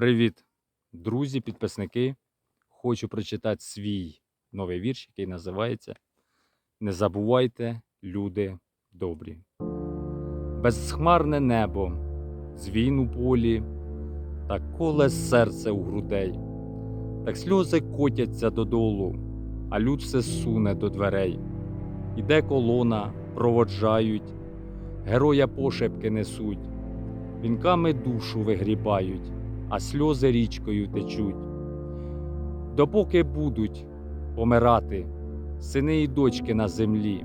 Привіт, друзі, підписники. Хочу прочитати свій новий вірш, який називається Не забувайте, люди добрі. Безхмарне небо, дзвін у полі, та коле серце у грудей, так сльози котяться додолу, а люд все суне до дверей. Іде колона, проводжають, героя пошепки несуть, вінками душу вигрібають а сльози річкою течуть. Допоки будуть помирати сини і дочки на землі,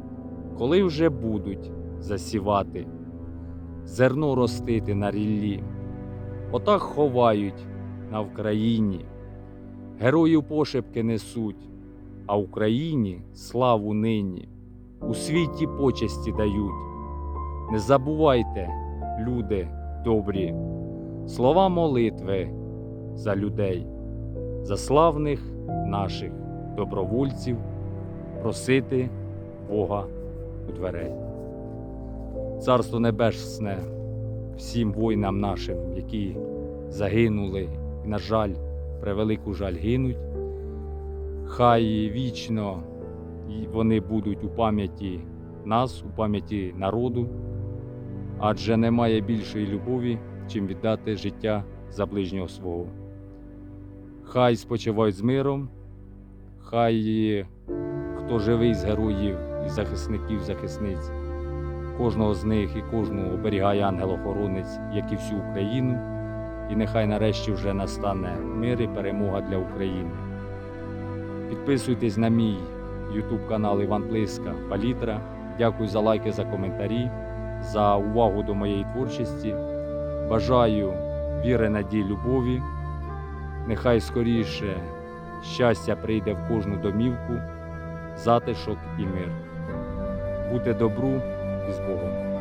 коли вже будуть засівати, зерно ростити на ріллі, отак ховають на Вкраїні, героїв пошепки несуть, а Україні славу нині, у світі почесті дають. Не забувайте, люди добрі слова молитви за людей, за славних наших добровольців просити Бога у дверей. Царство Небесне всім воїнам нашим, які загинули і, на жаль, превелику жаль гинуть. Хай вічно вони будуть у пам'яті нас, у пам'яті народу, адже немає більшої любові, чим віддати життя за ближнього свого. Хай спочивають з миром, хай хто живий з героїв і захисників, захисниць, кожного з них і кожного оберігає ангел-охоронець, як і всю Україну, і нехай нарешті вже настане мир і перемога для України. Підписуйтесь на мій YouTube канал Іван Плиска Палітра. Дякую за лайки, за коментарі, за увагу до моєї творчості. Бажаю віри, надії, любові. Нехай скоріше щастя прийде в кожну домівку, затишок і мир. Бути добру і з Богом.